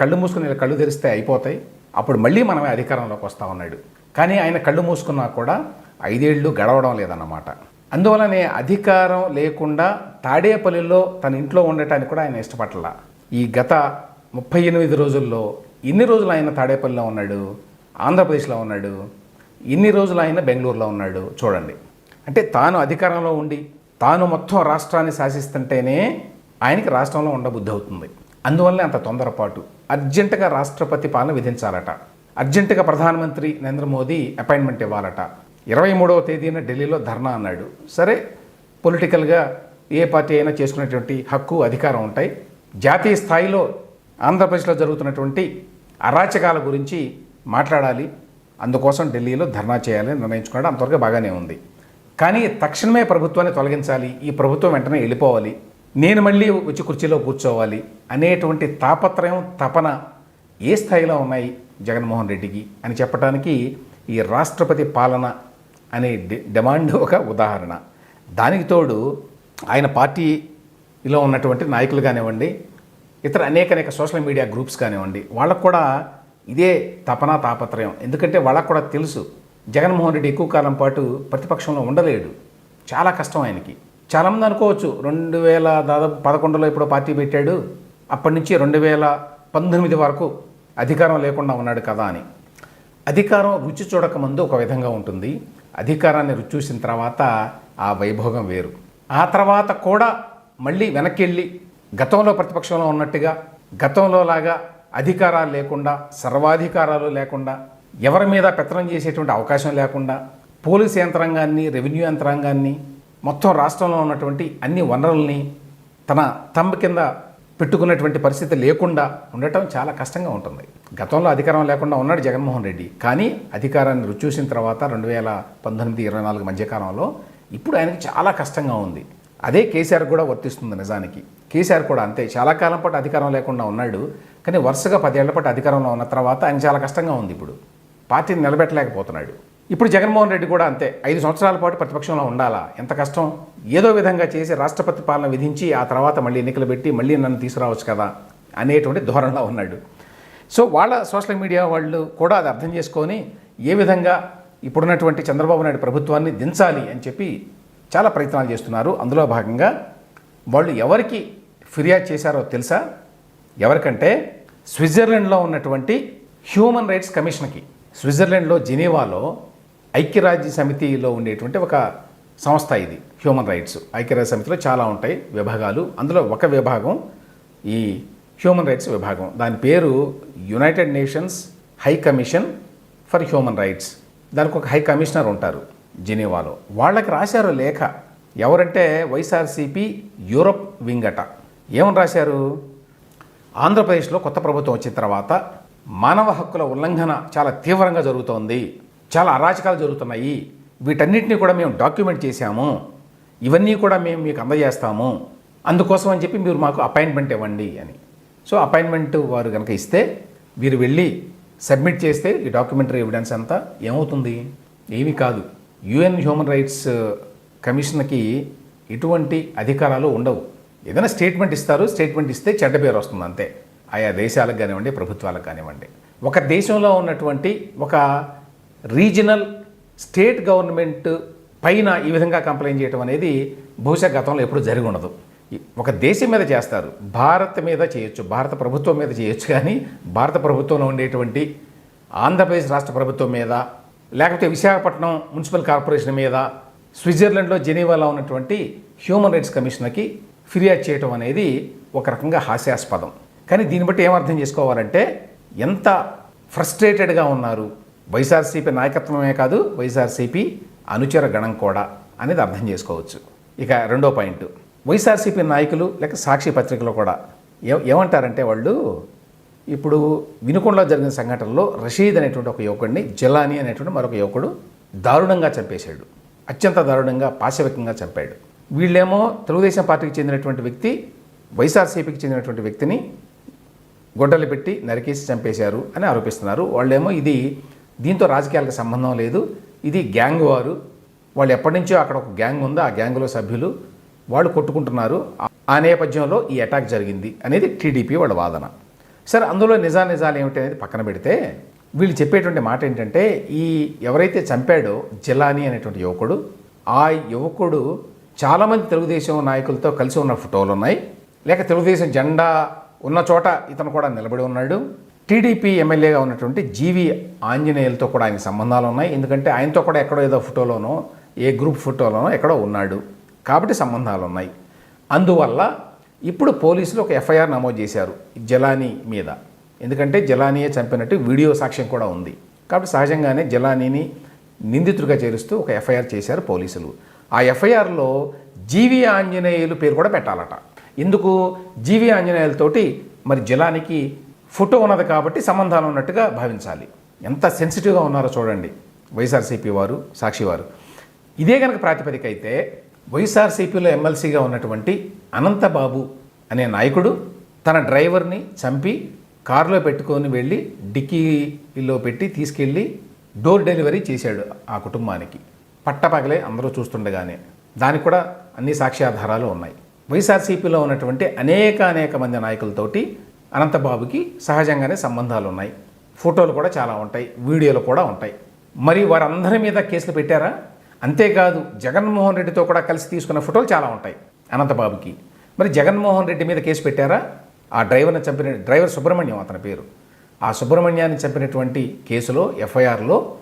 కళ్ళు మూసుకుని కళ్ళు తెరిస్తే అయిపోతాయి. అప్పుడు మళ్ళీ మనమే అధికారంలోకి వస్తా ఉన్నాడు. కానీ ఆయన కళ్ళు మూసుకున్నా కూడా ఐదేళ్ళు గడవడం లేదన్నమాట. అందువలనే అధికారం లేకుండా తాడేపల్లిలో తన ఇంట్లో ఉండటానికి కూడా ఆయన ఇష్టపడలా. ఈ గత ముప్పై ఎనిమిది రోజుల్లో ఇన్ని రోజులు ఆయన తాడేపల్లిలో ఉన్నాడు? ఆంధ్రప్రదేశ్లో ఉన్నాడు. ఇన్ని రోజులు ఆయన బెంగళూరులో ఉన్నాడు? చూడండి. అంటే తాను అధికారంలో ఉండి తాను మొత్తం రాష్ట్రాన్ని శాసిస్తుంటేనే ఆయనకి రాష్ట్రంలో ఉండబుద్ధి అవుతుంది. అందువల్లనే అంత తొందరపాటు. అర్జెంటుగా రాష్ట్రపతి పాలన విధించాలట. అర్జెంటుగా ప్రధానమంత్రి నరేంద్ర మోదీ అపాయింట్మెంట్ ఇవ్వాలట. ఇరవై మూడవ తేదీన ఢిల్లీలో ధర్నా అన్నాడు. సరే పొలిటికల్గా ఏ పార్టీ అయినా చేసుకునేటువంటి హక్కు అధికారం ఉంటాయి. జాతీయ స్థాయిలో ఆంధ్రప్రదేశ్లో జరుగుతున్నటువంటి అరాచకాల గురించి మాట్లాడాలి. అందుకోసం ఢిల్లీలో ధర్నా చేయాలని నిర్ణయించుకున్నాడు. అంతవరకు బాగానే ఉంది. కానీ తక్షణమే ప్రభుత్వాన్ని తొలగించాలి. ఈ ప్రభుత్వం వెంటనే వెళ్ళిపోవాలి. నేను మళ్ళీ వచ్చి కుర్చీలో కూర్చోవాలి అనేటువంటి తాపత్రయం తపన ఏ స్థాయిలో ఉన్నాయి జగన్మోహన్ రెడ్డికి అని చెప్పడానికి ఈ రాష్ట్రపతి పాలన అనే డి- డిమాండ్ ఒక ఉదాహరణ. దానికి తోడు ఆయన పార్టీలో ఉన్నటువంటి నాయకులు కానివ్వండి ఇతర అనేక అనేక సోషల్ మీడియా గ్రూప్స్ కానివ్వండి వాళ్ళకు కూడా ఇదే తపన తాపత్రయం. ఎందుకంటే వాళ్ళకు కూడా తెలుసు జగన్మోహన్ రెడ్డి ఎక్కువ కాలం పాటు ప్రతిపక్షంలో ఉండలేడు. చాలా కష్టం ఆయనకి. చాలామంది అనుకోవచ్చు రెండు వేల దాదాపు పదకొండులో ఇప్పుడు పార్టీ పెట్టాడు అప్పటి నుంచి రెండు వేల పంతొమ్మిది వరకు అధికారం లేకుండా ఉన్నాడు కదా అని. అధికారం రుచి చూడక ముందు ఒక విధంగా ఉంటుంది. అధికారాన్ని రుచి చూసిన తర్వాత ఆ వైభోగం వేరు. ఆ తర్వాత కూడా మళ్ళీ వెనక్కి వెళ్ళి గతంలో ప్రతిపక్షంలో ఉన్నట్టుగా గతంలో లాగా అధికారాలు లేకుండా సర్వాధికారాలు లేకుండా ఎవరి మీద పెత్తనం చేసేటువంటి అవకాశం లేకుండా పోలీస్ యంత్రాంగాన్ని రెవెన్యూ యంత్రాంగాన్ని మొత్తం రాష్ట్రంలో ఉన్నటువంటి అన్ని వనరుల్ని తన తంబ కింద పెట్టుకున్నటువంటి పరిస్థితి లేకుండా ఉండటం చాలా కష్టంగా ఉంటుంది. గతంలో అధికారం లేకుండా ఉన్నాడు జగన్మోహన్ రెడ్డి. కానీ అధికారాన్ని రుచి చూసిన తర్వాత రెండు వేల పంతొమ్మిది ఇరవై నాలుగు మధ్యకాలంలో ఇప్పుడు ఆయనకి చాలా కష్టంగా ఉంది. అదే కేసీఆర్ కూడా వర్తిస్తుంది నిజానికి. కేసీఆర్ కూడా అంతే. చాలా కాలం పాటు అధికారం లేకుండా ఉన్నాడు. కానీ వరుసగా పదేళ్ళ పాటు అధికారంలో ఉన్న తర్వాత ఆయన చాలా కష్టంగా ఉంది ఇప్పుడు. పార్టీని నిలబెట్టలేకపోతున్నాడు. ఇప్పుడు జగన్మోహన్ రెడ్డి కూడా అంతే. ఐదు సంవత్సరాల పాటు ప్రతిపక్షంలో ఉండాలా? ఎంత కష్టం? ఏదో విధంగా చేసి రాష్ట్రపతి పాలన విధించి ఆ తర్వాత మళ్ళీ ఎన్నికలు పెట్టి మళ్ళీ నన్ను తీసుకురావచ్చు కదా అనేటువంటి ధోరణిలో ఉన్నాడు. సో వాళ్ళ సోషల్ మీడియా వాళ్ళు కూడా అది అర్థం చేసుకొని ఏ విధంగా ఇప్పుడున్నటువంటి చంద్రబాబు నాయుడు ప్రభుత్వాన్ని దించాలి అని చెప్పి చాలా ప్రయత్నాలు చేస్తున్నారు. అందులో భాగంగా వాళ్ళు ఎవరికి ఫిర్యాదు చేశారో తెలుసా? ఎవరికంటే స్విట్జర్లాండ్లో ఉన్నటువంటి హ్యూమన్ రైట్స్ కమిషన్కి. స్విట్జర్లాండ్లో జెనీవాలో ఐక్యరాజ్య సమితిలో ఉండేటువంటి ఒక సంస్థ ఇది హ్యూమన్ రైట్స్ ఐక్యరాజ్య సమితిలో చాలా ఉంటాయి విభాగాలు. అందులో ఒక విభాగం ఈ హ్యూమన్ రైట్స్ విభాగం. దాని పేరు United Nations High Commission for Human Rights దానికి ఒక హై కమిషనర్ ఉంటారు జెనీవాలో. వాళ్ళకి రాశారు లేఖ ఎవరంటే వైఎస్ఆర్సీపీ యూరప్ వింగట. ఏమని రాశారు? ఆంధ్రప్రదేశ్లో కొత్త ప్రభుత్వం వచ్చిన తర్వాత మానవ హక్కుల ఉల్లంఘన చాలా తీవ్రంగా జరుగుతోంది. చాలా అరాచకాలు జరుగుతున్నాయి. వీటన్నిటిని కూడా మేము డాక్యుమెంట్ చేశాము. ఇవన్నీ కూడా మేము మీకు అందజేస్తాము. అందుకోసం అని చెప్పి మీరు మాకు అపాయింట్మెంట్ ఇవ్వండి అని. సో అపాయింట్మెంట్ వారు కనుక ఇస్తే వీరు వెళ్ళి సబ్మిట్ చేస్తే ఈ డాక్యుమెంటరీ ఎవిడెన్స్ అంతా ఏమవుతుంది? ఏమీ కాదు. యుఎన్ హ్యూమన్ రైట్స్ కమిషన్కి ఎటువంటి అధికారాలు ఉండవు. ఏదైనా స్టేట్మెంట్ ఇస్తారు. స్టేట్మెంట్ ఇస్తే చెడ్డ పేరు వస్తుంది అంతే. ఆయా దేశాలకు కానివ్వండి ప్రభుత్వాలకు కానివ్వండి. ఒక దేశంలో ఉన్నటువంటి ఒక రీజనల్ స్టేట్ గవర్నమెంట్ పైన ఈ విధంగా కంప్లైంట్ చేయడం అనేది బహుశా గతంలో ఎప్పుడు జరిగి ఉండదు. ఒక దేశం మీద చేస్తారు. భారత్ మీద చేయొచ్చు భారత ప్రభుత్వం మీద చేయొచ్చు కానీ భారత ప్రభుత్వంలో ఉండేటువంటి ఆంధ్రప్రదేశ్ రాష్ట్ర ప్రభుత్వం మీద లేకపోతే విశాఖపట్నం మున్సిపల్ కార్పొరేషన్ మీద స్విట్జర్లాండ్లో జెనీవాలో ఉన్నటువంటి హ్యూమన్ రైట్స్ కమిషనర్కి ఫిర్యాదు చేయటం అనేది ఒక రకంగా హాస్యాస్పదం. కానీ దీన్ని బట్టి ఏమర్థం చేసుకోవాలంటే ఎంత ఫ్రస్ట్రేటెడ్గా ఉన్నారు వైఎస్ఆర్సీపీ నాయకత్వమే కాదు వైఎస్ఆర్సీపీ అనుచర గణం కూడా అనేది అర్థం చేసుకోవచ్చు. ఇక రెండో పాయింట్. వైఎస్ఆర్సీపీ నాయకులు లేక సాక్షి పత్రికలో కూడా ఏ ఏమంటారంటే వాళ్ళు ఇప్పుడు వినుకొండలో జరిగిన సంఘటనలో రషీద్ అనేటువంటి ఒక యువకుడిని జలాని అనేటువంటి మరొక యువకుడు దారుణంగా చంపేశాడు. అత్యంత దారుణంగా పాశవికంగా చంపాడు. వీళ్ళేమో తెలుగుదేశం పార్టీకి చెందినటువంటి వ్యక్తి వైఎస్ఆర్సీపీకి చెందినటువంటి వ్యక్తిని గొడ్డలు పెట్టి నరికేసి చంపేశారు అని ఆరోపిస్తున్నారు. వాళ్ళేమో ఇది దీంతో రాజకీయాలకు సంబంధం లేదు. ఇది గ్యాంగ్ వారు. వాళ్ళు ఎప్పటి నుంచో అక్కడ ఒక గ్యాంగ్ ఉంది. ఆ గ్యాంగ్లో సభ్యులు. వాళ్ళు కొట్టుకుంటున్నారు. ఆ- నేపథ్యంలో ఈ అటాక్ జరిగింది అనేది టీడీపీ వాళ్ళ వాదన. సరే అందులో నిజా నిజాలు ఏమిటి అనేది పక్కన పెడితే వీళ్ళు చెప్పేటువంటి మాట ఏంటంటే ఈ ఎవరైతే చంపాడో జిలానీ అనేటువంటి యువకుడు ఆ యువకుడు చాలామంది తెలుగుదేశం నాయకులతో కలిసి ఉన్న ఫోటోలు ఉన్నాయి. లేక తెలుగుదేశం జెండా ఉన్న చోట ఇతను కూడా నిలబడి ఉన్నాడు. టీడీపీ ఎమ్మెల్యేగా ఉన్నటువంటి జీవి ఆంజనేయులతో కూడా ఆయన సంబంధాలు ఉన్నాయి. ఎందుకంటే ఆయనతో కూడా ఎక్కడో ఏదో ఫోటోలోనో ఏ గ్రూప్ ఫోటోలోనో ఎక్కడో ఉన్నాడు. కాబట్టి సంబంధాలు ఉన్నాయి. అందువల్ల ఇప్పుడు పోలీసులు ఒక ఎఫ్ఐఆర్ నమోదు చేశారు జలానీ మీద. ఎందుకంటే జలానీయే చంపినట్టు వీడియో సాక్ష్యం కూడా ఉంది. కాబట్టి సహజంగానే జలానీని నిందితుడిగా చేరుస్తూ ఒక ఎఫ్ఐఆర్ చేశారు పోలీసులు. ఆ ఎఫ్ఐఆర్లో జీవి ఆంజనేయులు పేరు కూడా పెట్టాలట. ఎందుకు? జీవి ఆంజనేయులతోటి మరి జలానికి ఫోటో ఉన్నది కాబట్టి సంబంధాలు ఉన్నట్టుగా భావించాలి. ఎంత సెన్సిటివ్గా ఉన్నారో చూడండి. వైఎస్ఆర్సీపీ వారు సాక్షి వారు ఇదే కనుక ప్రాతిపదిక అయితే వైఎస్ఆర్సీపీలో ఎమ్మెల్సీగా ఉన్నటువంటి అనంతబాబు అనే నాయకుడు తన డ్రైవర్ని చంపి కారులో పెట్టుకొని వెళ్ళి డిక్కీలో పెట్టి తీసుకెళ్ళి డోర్ డెలివరీ చేశాడు ఆ కుటుంబానికి. పట్టపగలే అందరూ చూస్తుండగానే. దానికి కూడా అన్ని సాక్ష్యాధారాలు ఉన్నాయి. వైఎస్ఆర్సీపీలో ఉన్నటువంటి అనేక అనేక మంది నాయకులతోటి అనంతబాబుకి సహజంగానే సంబంధాలు ఉన్నాయి ఫోటోలు కూడా చాలా ఉంటాయి. వీడియోలు కూడా ఉంటాయి. మరి వారందరి మీద కేసులు పెట్టారా? అంతేకాదు జగన్మోహన్ రెడ్డితో కూడా కలిసి తీసుకున్న ఫోటోలు చాలా ఉంటాయి అనంతబాబుకి. మరి జగన్మోహన్ రెడ్డి మీద కేసు పెట్టారా? ఆ డ్రైవర్ని చంపిన డ్రైవర్ సుబ్రహ్మణ్యం అతని పేరు. ఆ సుబ్రహ్మణ్యాన్ని చంపినటువంటి కేసులో ఎఫ్ఐఆర్లో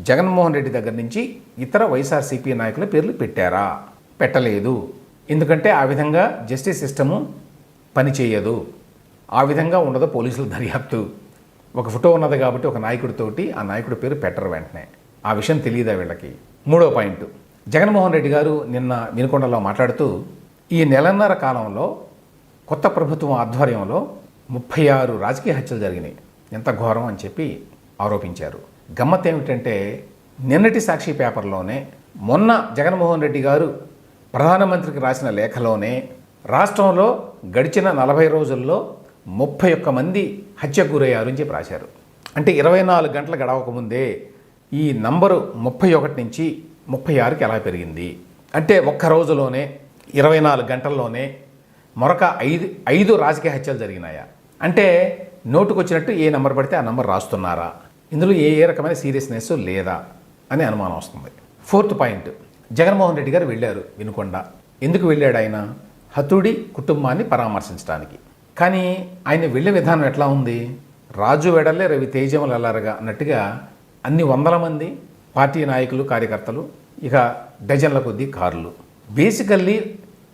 జగన్మోహన్ రెడ్డి దగ్గర నుంచి ఇతర వైఎస్ఆర్సీపీ నాయకుల పేర్లు పెట్టారా? పెట్టలేదు. ఎందుకంటే ఆ విధంగా జస్టిస్ సిస్టము పనిచేయదు. ఆ విధంగా ఉండదు పోలీసుల దర్యాప్తు. ఒక ఫోటో ఉన్నది కాబట్టి ఒక నాయకుడితోటి ఆ నాయకుడి పేరు పెట్టరు వెంటనే. ఆ విషయం తెలియదా వీళ్ళకి? మూడో పాయింట్. జగన్మోహన్ రెడ్డి గారు నిన్న వినుకొండలో మాట్లాడుతూ ఈ నెలన్నర కాలంలో కొత్త ప్రభుత్వం ఆధ్వర్యంలో ముప్పై ఆరు రాజకీయ హత్యలు జరిగినాయి. ఎంత ఘోరం అని చెప్పి ఆరోపించారు. గమ్మత్ ఏమిటంటే నిన్నటి సాక్షి పేపర్లోనే మొన్న జగన్మోహన్ రెడ్డి గారు ప్రధానమంత్రికి రాసిన లేఖలోనే రాష్ట్రంలో గడిచిన నలభై రోజుల్లో ముప్పై ఒక్క మంది హత్యకు గురయ్యారు అని చెప్పి రాశారు. అంటే ఇరవై నాలుగు గంటల గడవక ముందే ఈ నంబరు ముప్పై ఒకటి నుంచి ముప్పై ఆరుకి ఎలా పెరిగింది? అంటే ఒక్క రోజులోనే ఇరవై నాలుగు గంటల్లోనే మరొక ఐదు ఐదు రాజకీయ హత్యలు జరిగినాయా? అంటే నోటుకొచ్చినట్టు ఏ నెంబర్ పడితే ఆ నెంబర్ రాస్తున్నారా? ఇందులో ఏ ఏ రకమైన సీరియస్నెస్ లేదా అని అనుమానం వస్తుంది. ఫోర్త్ పాయింట్ జగన్మోహన్ రెడ్డి గారు వెళ్ళారు వినుకొండ. ఎందుకు వెళ్ళాడు ఆయన? హతుడి కుటుంబాన్ని పరామర్శించడానికి. కానీ ఆయన వెళ్ళే విధానం ఎట్లా ఉంది? రాజు వెడలే రవి తేజములు అల్లరగా అన్నట్టుగా అన్ని వందల మంది పార్టీ నాయకులు కార్యకర్తలు ఇక డజన్ల కొద్దీ కార్లు. బేసికల్లీ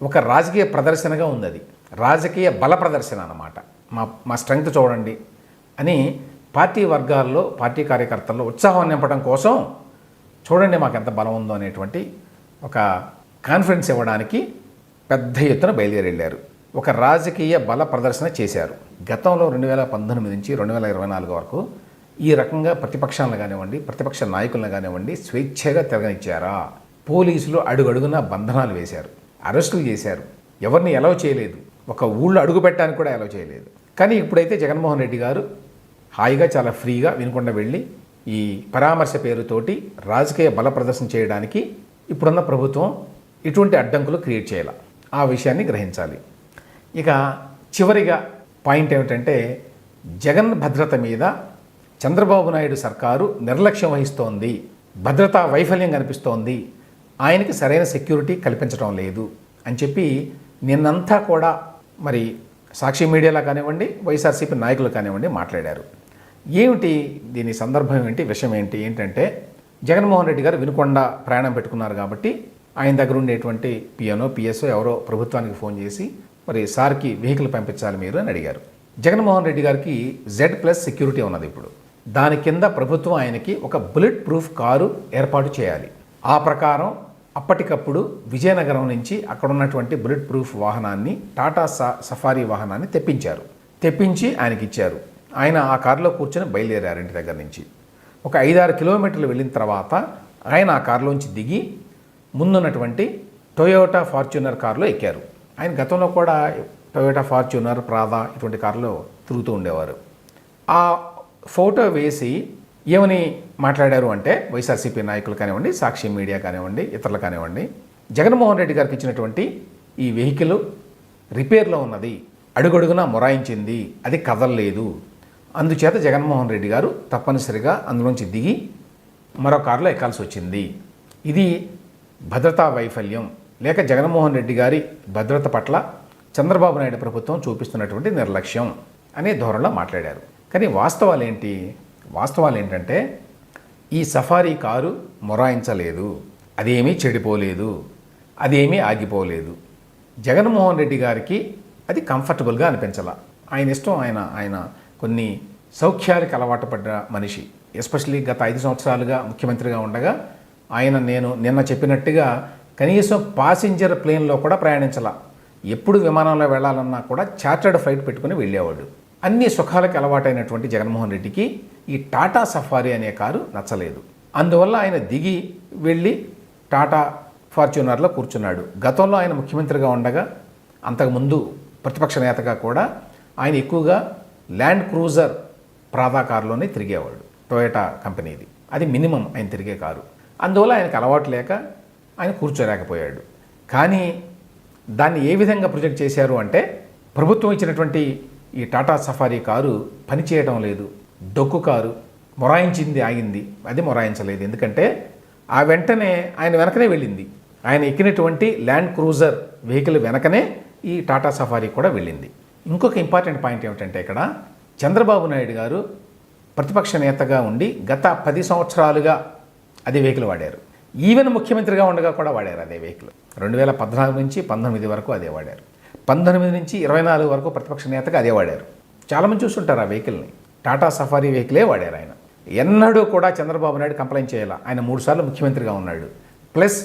ఒక రాజకీయ ప్రదర్శనగా ఉంది అది. రాజకీయ బల ప్రదర్శన అన్నమాట. మా మా స్ట్రెంగ్త్ చూడండి అని పార్టీ వర్గాల్లో పార్టీ కార్యకర్తల్లో ఉత్సాహం నింపడం కోసం చూడండి మాకు ఎంత బలం ఉందో అనేటువంటి ఒక కాన్ఫిడెన్స్ ఇవ్వడానికి పెద్ద ఎత్తున బయలుదేరి వెళ్ళారు ఒక రాజకీయ బల ప్రదర్శన చేశారు. గతంలో రెండు వేల పంతొమ్మిది నుంచి రెండు వేల ఇరవై నాలుగు వరకు ఈ రకంగా ప్రతిపక్షాలను కానివ్వండి ప్రతిపక్ష నాయకులను కానివ్వండి స్వేచ్ఛగా తిరగనిచ్చారా? పోలీసులు అడుగడుగున బంధనాలు వేశారు అరెస్టులు చేశారు. ఎవరిని ఎలవ్ చేయలేదు. ఒక ఊళ్ళో అడుగు పెట్టడానికి కూడా ఎలవ్ చేయలేదు. కానీ ఇప్పుడైతే జగన్మోహన్ రెడ్డి గారు హాయిగా చాలా ఫ్రీగా వినకుండా వెళ్ళి ఈ పరామర్శ పేరుతోటి రాజకీయ బల ప్రదర్శన చేయడానికి ఇప్పుడున్న ప్రభుత్వం ఇటువంటి అడ్డంకులు క్రియేట్ చేయాలి. ఆ విషయాన్ని గ్రహించాలి. ఇక చివరిగా పాయింట్ ఏమిటంటే జగన్ భద్రత మీద చంద్రబాబు నాయుడు సర్కారు నిర్లక్ష్యం వహిస్తోంది. భద్రతా వైఫల్యం కనిపిస్తోంది. ఆయనకి సరైన సెక్యూరిటీ కల్పించడం లేదు అని చెప్పి నిన్నంతా కూడా మరి సాక్షి మీడియాలో కానివ్వండి వైఎస్ఆర్సీపీ నాయకులు కానివ్వండి మాట్లాడారు. ఏమిటి దీని సందర్భం ఏంటి విషయం ఏంటి? ఏంటంటే జగన్మోహన్ రెడ్డి గారు వినుకొండ ప్రయాణం పెట్టుకున్నారు కాబట్టి ఆయన దగ్గర ఉండేటువంటి పిఎనో పిఎస్ఓ ఎవరో ప్రభుత్వానికి ఫోన్ చేసి మరి సార్కి వెహికల్ పంపించాలి మీరు అని అడిగారు. జగన్మోహన్ రెడ్డి గారికి జెడ్ ప్లస్ సెక్యూరిటీ ఉన్నది ఇప్పుడు. దాని కింద ప్రభుత్వం ఆయనకి ఒక బుల్లెట్ ప్రూఫ్ కారు ఏర్పాటు చేయాలి. ఆ ప్రకారం అప్పటికప్పుడు విజయనగరం నుంచి అక్కడ ఉన్నటువంటి బుల్లెట్ ప్రూఫ్ వాహనాన్ని టాటా స సఫారీ వాహనాన్ని తెప్పించారు. తెప్పించి ఆయనకి ఇచ్చారు. ఆయన ఆ కారులో కూర్చొని బయలుదేరారు ఇంటి దగ్గర నుంచి. ఒక ఐదారు కిలోమీటర్లు వెళ్ళిన తర్వాత ఆయన ఆ కారులోంచి దిగి ముందున్నటువంటి టొయోటా ఫార్చ్యూనర్ కారులో ఎక్కారు. ఆయన గతంలో కూడా టొయోటా ఫార్చ్యూనర్ ప్రాదా ఇటువంటి కార్లో తిరుగుతూ ఉండేవారు. ఆ ఫోటో వేసి ఏమని మాట్లాడారు అంటే వైఎస్ఆర్సీపీ నాయకులు కానివ్వండి సాక్షి మీడియా కానివ్వండి ఇతరులు కానివ్వండి జగన్మోహన్ రెడ్డి గారికి ఇచ్చినటువంటి ఈ వెహికల్ రిపేర్లో ఉన్నది అడుగడుగునా మొరాయించింది అది కదలలేదు. అందుచేత జగన్మోహన్ రెడ్డి గారు తప్పనిసరిగా అందులోంచి దిగి మరో కారులో ఎక్కాల్సి వచ్చింది. ఇది భద్రతా వైఫల్యం. లేక జగన్మోహన్ రెడ్డి గారి భద్రత పట్ల చంద్రబాబు నాయుడు ప్రభుత్వం చూపిస్తున్నటువంటి నిర్లక్ష్యం అనే ధోరణిలో మాట్లాడారు. కానీ వాస్తవాలు ఏంటి వాస్తవాలు ఏంటంటే ఈ సఫారీ కారు మొరాయించలేదు. అదేమీ చెడిపోలేదు. అదేమీ ఆగిపోలేదు. జగన్మోహన్ రెడ్డి గారికి అది కంఫర్టబుల్గా అనిపించాల. ఆయన ఇష్టం ఆయన ఆయన కొన్ని సౌఖ్యాలకు అలవాటు పడ్డ మనిషి. ఎస్పెషల్లీ గత ఐదు సంవత్సరాలుగా ముఖ్యమంత్రిగా ఉండగా ఆయన నేను నిన్న చెప్పినట్టుగా కనీసం పాసింజర్ ప్లేన్లో కూడా ప్రయాణించాల. ఎప్పుడు విమానంలో వెళ్ళాలన్నా కూడా చార్టర్డ్ ఫ్లైట్ పెట్టుకుని వెళ్ళేవాడు. అన్ని సుఖాలకు అలవాటైనటువంటి జగన్మోహన్ రెడ్డికి ఈ టాటా సఫారీ అనే కారు నచ్చలేదు. అందువల్ల ఆయన దిగి వెళ్ళి టాటా ఫార్చ్యూనర్లో కూర్చున్నాడు. గతంలో ఆయన ముఖ్యమంత్రిగా ఉండగా అంతకుముందు ప్రతిపక్ష నేతగా కూడా ఆయన ఎక్కువగా ల్యాండ్ క్రూజర్ ప్రాదా కారులోనే తిరిగేవాడు. టొయోటా కంపెనీది. అది మినిమం ఆయన తిరిగే కారు. అందువల్ల ఆయనకు అలవాటు లేక ఆయన కూర్చోలేకపోయాడు. కానీ దాన్ని ఏ విధంగా ప్రొజెక్ట్ చేశారు అంటే ప్రభుత్వం ఇచ్చినటువంటి ఈ టాటా సఫారీ కారు పనిచేయడం లేదు. డొక్కు కారు మొరాయించింది ఆగింది. అది మొరాయించలేదు. ఎందుకంటే ఆ వెంటనే ఆయన వెనకనే వెళ్ళింది. ఆయన ఎక్కినటువంటి ల్యాండ్ క్రూజర్ వెహికల్ వెనకనే ఈ టాటా సఫారీ కూడా వెళ్ళింది. ఇంకొక ఇంపార్టెంట్ పాయింట్ ఏమిటంటే ఇక్కడ చంద్రబాబు నాయుడు గారు ప్రతిపక్ష నేతగా ఉండి గత పది సంవత్సరాలుగా అదే వెహికల్ వాడారు. ఈవెన్ ముఖ్యమంత్రిగా ఉండగా కూడా వాడారు అదే వెహికల్. రెండు వేల పద్నాలుగు నుంచి పంతొమ్మిది వరకు అదే వాడారు. పంతొమ్మిది నుంచి ఇరవై నాలుగు వరకు ప్రతిపక్ష నేతగా అదే వాడారు. చాలామంది చూస్తుంటారు ఆ వెహికల్ని. టాటా సఫారీ వెహికలే వాడారు ఆయన. ఎన్నడూ కూడా చంద్రబాబు నాయుడు కంప్లైంట్ చేయాల? ఆయన మూడుసార్లు ముఖ్యమంత్రిగా ఉన్నాడు. ప్లస్